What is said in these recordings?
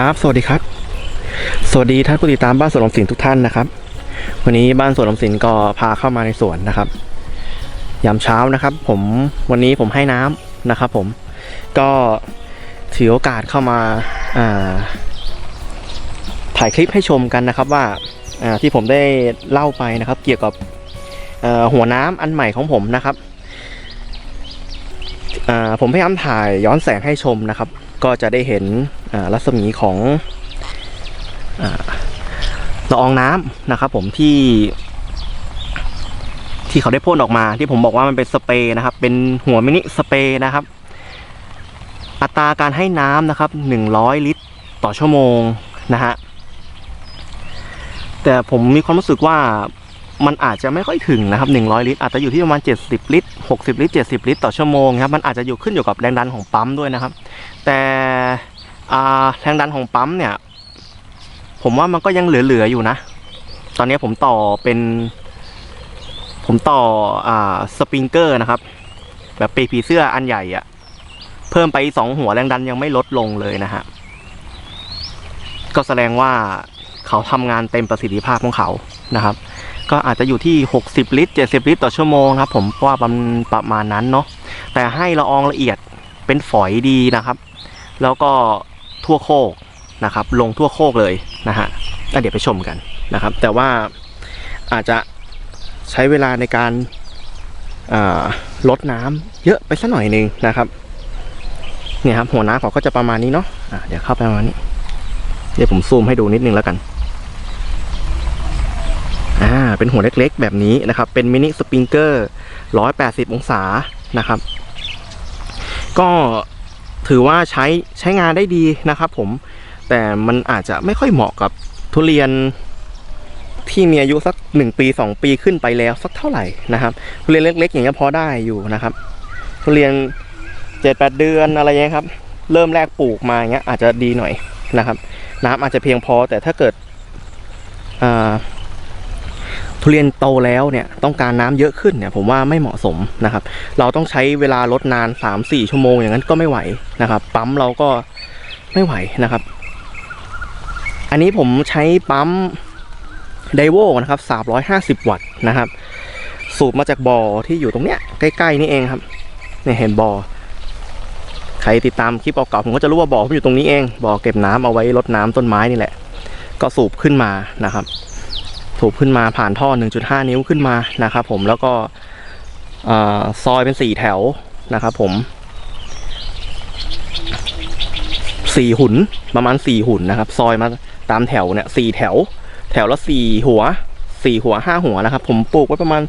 ครับ สวัสดีครับ สวัสดีท่านผู้ติดตามบ้านสวนออมสินทุกท่านนะครับ วันนี้บ้านสวนออมสินก็พาเข้ามาในสวนนะครับ ยามเช้านะครับ ผมวันนี้ผมให้น้ำนะครับ ผมก็ถือโอกาสเข้ามาอ่าถ่ายคลิปให้ชมกันนะครับว่าอ่าที่ผมได้เล่าไปนะครับ เกี่ยวกับหัวน้ำอันใหม่ของผมนะครับผมพยายามถ่ายย้อนแสงให้ชมนะครับ ก็จะได้เห็นรัศมีของละอองน้ำนะครับ ผมที่ที่เขาได้พ่นออกมาที่ผมบอกว่ามันเป็นสเปรย์นะครับ เป็นหัวมินิสเปรย์นะครับ อัตราการให้น้ำนะครับ 100 ลิตรต่อชั่วโมงนะฮะแต่ผมมีความรู้สึกว่า มันอาจจะไม่ค่อยถึงนะครับ 100 ลิตรอาจจะอยู่ที่ประมาณ 70 ลิตร 60 ลิตร 70 ลิตร ต่อชั่วโมงครับมันอาจจะอยู่ขึ้นอยู่กับแรงดันของปั๊มด้วยนะครับ แต่แรงดันของปั๊มเนี่ย ผมว่ามันก็ยังเหลือๆอยู่นะ ตอนนี้ผมต่อเป็น ผมต่ออสปริงเกอร์นะครับ แบบปีผีเสื้ออันใหญ่อะเพิ่มไปสองหัวแรงดันยังไม่ลดลงเลยนะฮะก็แสดงว่าเขาทำงานเต็มประสิทธิภาพของเขานะครับ ก็อาจจะอยู่ที่ 60 ลิตร 70 ลิตรต่อชั่วโมงครับผมว่ามันประมาณนั้นเนาะแต่ให้ละอองละเอียดเป็นฝอยดีนะครับ แล้วก็ทั่วโคกนะครับ ลงทั่วโคกเลยนะฮะเดี๋ยวไปชมกันนะครับ แต่ว่าอาจจะใช้เวลาในการาลดน้ำเยอะไปสักหน่อยหนึ่งนะครับเนี่ยครับหัวน้ำเขาก็จะประมาณนี้เนาะะเดี๋ยวเข้าไปประมาณนี้ เดี๋ยวผมซูมให้ดูนิดนึงแล้วกัน อ่าเป็นหัวเล็กๆ แบบนี้นะครับ เป็นมินิสปริงเกอร์180 องศานะครับ ก็ถือว่าใช้ใช้งานได้ดีนะครับผมแต่มันอาจจะไม่ค่อยเหมาะกับทุเรียนที่มีอายุสักหนึ่งปีสองปีขึ้นไปแล้วสักเท่าไหร่นะครับ ทุเรียนเล็ก ๆ อย่างเงี้ยพอได้อยู่นะครับ ทุเรียนเจ็ดแปดเดือนอะไรเงี้ยครับ เริ่มแรกปลูกมาอย่างเงี้ยอาจจะดีหน่อยนะครับ น้ำอาจจะเพียงพอแต่ถ้าเกิดอ่า ทุเรียนโตแล้วเนี่ยต้องการน้ำเยอะขึ้นเนี่ยผมว่าไม่เหมาะสมนะครับ เราต้องใช้เวลาลดนานสามสี่ชั่วโมงอย่างนั้นก็ไม่ไหวนะครับ ปั๊มเราก็ไม่ไหวนะครับ อันนี้ผมใช้ปั๊มไดโวนะครับ 350 วัตต์นะครับ สูบมาจากบ่อที่อยู่ตรงเนี้ยใกล้ๆนี่เองครับเนี่ยเห็นบ่อใครติดตามคลิปเก่าๆผมก็จะรู้ว่าบ่อผมอยู่ตรงนี้เองบ่อเก็บน้ำเอาไว้รดน้ำต้นไม้นี่แหละ ก็สูบขึ้นมานะครับ สูบขึ้นมาผ่านท่อ 1.5 นิ้วขึ้นมานะครับผมแล้วก็อซอยเป็นสี่แถวนะครับผมสี่หุนประมาณสี่หุนนะครับ ซอยมาตามแถวเนี่ยสแถว แถวละสี่หัวสี่หัวห้าหัวนะครับ ผมปลูกไว้ประมาณ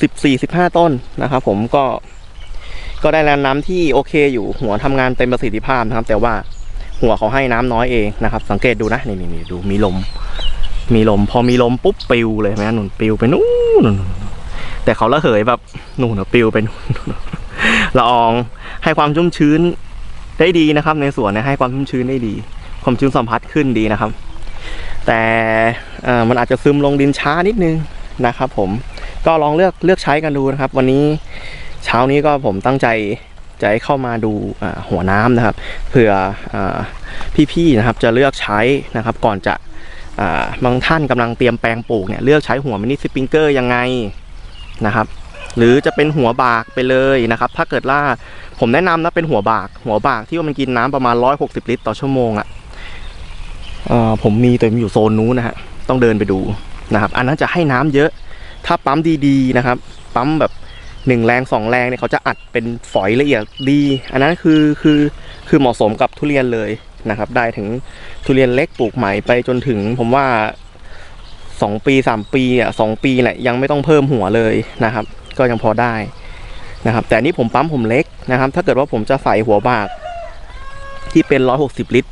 สิบสี่สิบห้าต้นนะครับผมก็ก็ได้แรงน้ำที่โอเคอยู่หัวทำงานเต็มประสิทธิภาพนะครับ แต่ว่าหัวเขาให้น้ำน้อยเองนะครับ สังเกตดูนะนี่นี่ดูมีลม มีลมพอมีลมปุ๊บปิวเลยไหมหนุนปิวไปนู่นแต่เขาละเหยแบบนู่นนะปิวไปนู่นละอองให้ความชุ่มชื้นได้ดีนะครับ ในสวนเนี่ยให้ความชุ่มชื้นได้ดี ความชื้นสัมผัสขึ้นดีนะครับ แต่อ่อมันอาจจะซึมลงดินช้านิดนึงนะครับ ผมก็ลองเลือกเลือกใช้กันดูนะครับ วันนี้เช้านี้ก็ผมตั้งใจจะให้เข้ามาดูหัวน้ำนะครับเผื่ออาพี่ๆนะครับจะเลือกใช้นะครับ ก่อนจะ บางท่านกำลังเตรียมแปลงปลูกเนี่ยเลือกใช้หัวมินิสปริงเกอร์ยังไงนะครับ หรือจะเป็นหัวบากไปเลยนะครับ ถ้าเกิดว่าผมแนะนำนะเป็นหัวบาก หัวบากที่ว่ามันกินน้ำประมาณ 160 ลิตร ต่อชั่วโมงอะเอ่อผมมีแต่มันอยู่โซนนู้นนะฮะต้องเดินไปดูนะครับ อันนั้นจะให้น้ำเยอะ ถ้าปั๊มดีๆนะครับ ปั๊มแบบหนึ่งแรงสองแรงเนี่ยเขาจะอัดเป็นฝอยละเอียดดี อันนั้นคือคือคือเหมาะสมกับทุเรียนเลย นะครับ ได้ถึงทุเรียนเล็กปลูกใหม่ไปจนถึง ผมว่าสองปีสามปีอะสองปีแหละยังไม่ต้องเพิ่มหัวเลยนะครับ ก็ยังพอได้นะครับ แต่นี้ผมปั๊มผมเล็กนะครับ ถ้าเกิดว่าผมจะใส่หัวบาก ที่เป็น160ลิตร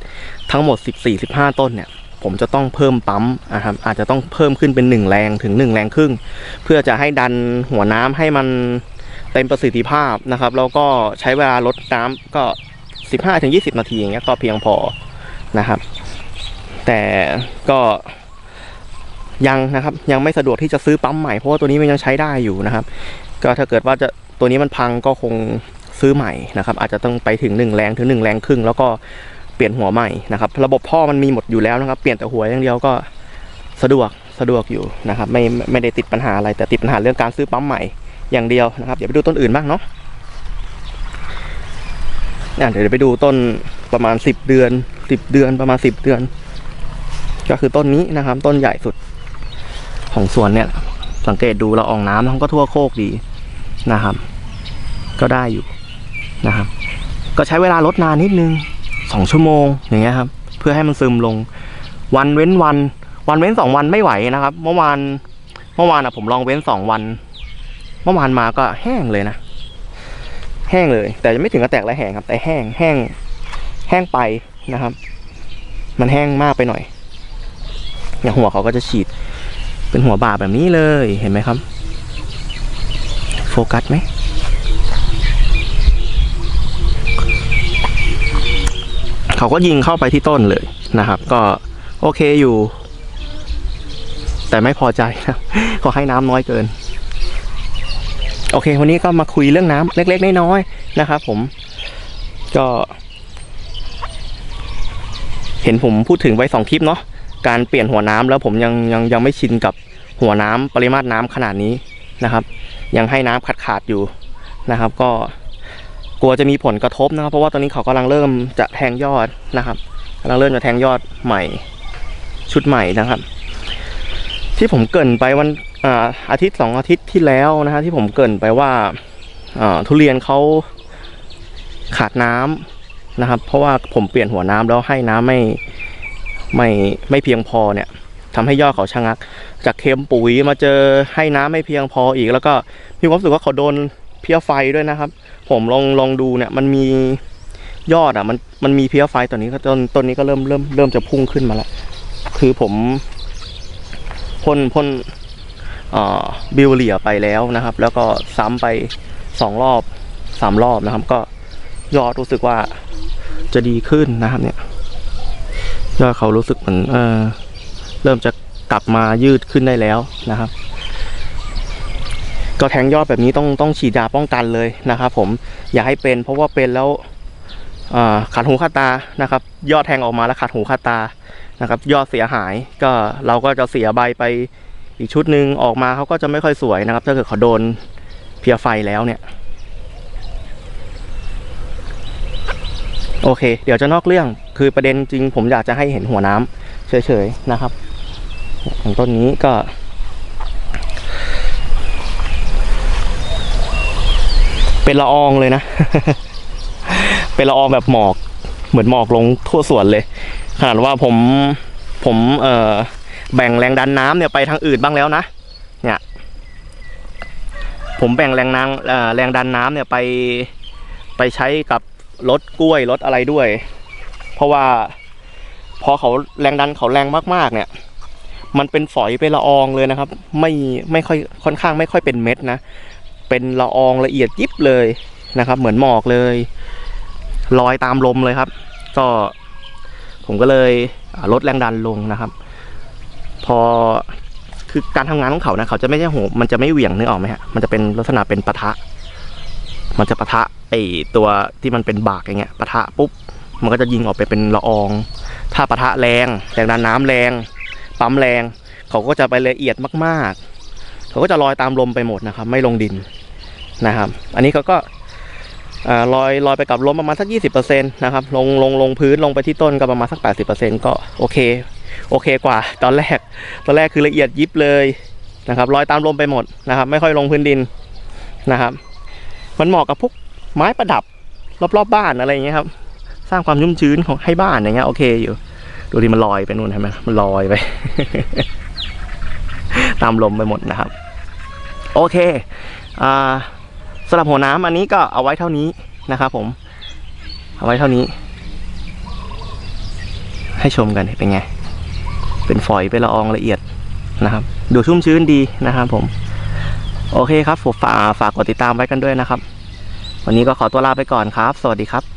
ทั้งหมด14-15ต้นเนี่ย ผมจะต้องเพิ่มปั๊มนะครับอาจจะต้องเพิ่มขึ้นเป็น1แรงถึง1แรงครึ่ง เพื่อจะให้ดันหัวน้ำให้มันเต็มประสิทธิภาพนะครับ แล้วก็ใช้เวลาลดน้ำก็ 15-20 นาทีอย่างเงี้ยก็เพียงพอนะครับ แต่ก็ยังนะครับยังไม่สะดวกที่จะซื้อปั๊มใหม่เพราะว่าตัวนี้มันยังใช้ได้อยู่นะครับ ก็ถ้าเกิดว่าจะตัวนี้มันพังก็คงซื้อใหม่นะครับ อาจจะต้องไปถึง1แรงถึง1แรงครึ่งแล้วก็เปลี่ยนหัวใหม่นะครับ ระบบท่อมันมีหมดอยู่แล้วนะครับ เปลี่ยนแต่หัวอย่างเดียวก็สะดวกสะดวกอยู่นะครับ ไม่ไม่ได้ติดปัญหาอะไรแต่ติดปัญหาเรื่องการซื้อปั๊มใหม่อย่างเดียวนะครับ เดี๋ยวไปดูต้นอื่นบ้างเนาะ อะเดี๋ยวไปดูต้นประมาณสิบเดือนสิบเดือนประมาณสิบเดือน ก็คือต้นนี้นะครับ ต้นใหญ่สุด ของสวนเนี่ย สังเกตดูละอองน้ำมันก็ทั่วโคกดีนะครับ ก็ได้อยู่นะครับ ก็ใช้เวลาลดนานนิดนึงสองชั่วโมงอย่างเงี้ยครับ เพื่อให้มันซึมลง วันเว้นวัน วันเว้นสองวันไม่ไหวนะครับ เมื่อวานเมื่อวานอะผมลองเว้นสองวัน เมื่อวานมาก็แห้งเลยนะ ห้งเลย แต่ยังไม่ถึงกับแตกและแห้งครับ แต่แห้งแห้งแห้งไปนะครับ มันแห้งมากไปหน่อยอย่างหัวเขาก็จะฉีด เป็นหัวบาแบบนี้เลยเห็นไหมครับ โฟกัสไหมเขาก็ยิงเข้าไปที่ต้นเลยนะครับ ก็โอเคอยู่ แต่ไม่พอใจนะเขาให้น้ำน้อยเกิน โอเค วันนี้ก็มาคุยเรื่องน้ำเล็ก ๆ น้อยๆนะครับผมก็ เห็นผมพูดถึงไว้สองคลิปเนาะการเปลี่ยนหัวน้ำแล้วผมยังยังยังไม่ชินกับหัวน้ำปริมาตรน้ำขนาดนี้นะครับ ยังให้น้ำขาดขาดๆอยู่นะครับ ก็กลัวจะมีผลกระทบนะครับ เพราะว่าตอนนี้เขากำลังเริ่มจะแทงยอดนะครับกำลังเริ่มจะแทงยอดใหม่ชุดใหม่นะครับ ที่ผมเกินไปวัน อาทิตย์สองอาทิตย์ที่แล้วนะฮะที่ผมเกินไปว่าทุเรียนเขาขาดน้ำนะครับ เพราะว่าผมเปลี่ยนหัวน้ำแล้วให้น้ำไม่ไม่ไม่เพียงพอเนี่ยทำให้ยอดเขาชะงัก จากเค็มปุ๋ยมาเจอให้น้ำไม่เพียงพออีก แล้วก็มีความรู้สึกว่าเขาโดนเพี้ยไฟด้วยนะครับ ผมลองลองดูเนี่ยมันมียอดอะมันมันมีเพี้ยไฟตัวนี้ก็ต้นต้นนี้ก็เริ่มเริ่มเริ่มจะพุ่งขึ้นมาแล้วคือผมพ่นพ่น บิวเลียไปแล้วนะครับ แล้วก็ซ้ำไปสองรอบสามรอบนะครับ ก็ยอดรู้สึกว่าจะดีขึ้นนะครับ เนี่ยยอดเขารู้สึกเหมือนเออเริ่มจะกลับมายืดขึ้นได้แล้วนะครับ ก็แทงยอดแบบนี้ต้องต้องฉีดยาป้องกันเลยนะครับ ผมอย่าให้เป็น เพราะว่าเป็นแล้วขาดหูขาดตานะครับ ยอดแทงออกมาแล้วขาดหูขาดตานะครับ ยอดเสียหายก็เราก็จะเสียใบไป อีกชุดหนึ่งออกมาเขาก็จะไม่ค่อยสวยนะครับ ถ้าเกิดเขาโดนเพียไฟแล้วเนี่ย โอเค เดี๋ยวจะนอกเรื่องคือประเด็นจริง ผมอยากจะให้เห็นหัวน้ำเฉยๆนะครับอย่างต้นนี้ก็ เป็นละอองเลยนะ เป็นละอองแบบหมอก เหมือนหมอกลงทั่วสวนเลยขนาดว่าผมผมเอ่อ แบ่งแรงดันน้ำเนี่ยไปทางอื่นบ้างแล้วนะ เนี่ย ผมแบ่งแรงน้ำแรงดันน้ำเนี่ยไปไปใช้กับรถกล้วยรถอะไรด้วย เพราะว่าพอเขาแรงดันเขาแรงมากๆ เนี่ย มันเป็นฝอยเป็นละอองเลยนะครับ ไม่ไม่ค่อยค่อนข้างไม่ค่อยเป็นเม็ดนะ เป็นละอองละเอียดยิบเลยนะครับ เหมือนหมอกเลยลอยตามลมเลยครับ ก็ผมก็เลยลดแรงดันลงนะครับ พอคือการทำงานของเขานะเขาจะไม่ใช่โหมันจะไม่เหวี่ยงนึกออกไหมฮะมันจะเป็นลักษณะเป็นปะทะ มันจะปะทะไอตัวที่มันเป็นบากอย่างเงี้ยปะทะปุ๊บมันก็จะยิงออกไปเป็นละออง ถ้าปะทะแรงแรงดันน้ำแรง ปั๊มแรง เขาก็จะไปละเอียดมาก ๆ เขาก็จะลอยตามลมไปหมดนะครับ ไม่ลงดินนะครับ อันนี้เขาก็ ลอยลอยไปกับลมประมาณสักยี่สิบเปอร์เซ็นต์นะครับลงลงลงพื้นลงไปที่ต้นก็ประมาณสักแปดสิบเปอร์เซ็นต์ก็โอเคโอเคกว่า ตอนแรกตอนแรกคือละเอียดยิบเลยนะครับลอยตามลมไปหมดนะครับ ไม่ค่อยลงพื้นดินนะครับ มันเหมาะกับพวกไม้ประดับรอบๆบบ้านอะไรอย่างเงี้ยครับ สร้างความชุ่มชื้นของให้บ้านอย่างเงี้ยโอเคอยู่ ดูดิมันลอยไปนู่นใช่ไหมมันลอยไป ตามลมไปหมดนะครับ โอเคอ่า สำหรับหัวน้ำอันนี้ก็เอาไว้เท่านี้นะครับผม เอาไว้เท่านี้ ให้ชมกันเป็นไง เป็นฝอยเป็นละอองละเอียดนะครับ ดูชุ่มชื้นดีนะครับผม โอเคครับฝากฝากกดติดตามไว้กันด้วยนะครับ วันนี้ก็ขอตัวลาไปก่อนครับ สวัสดีครับ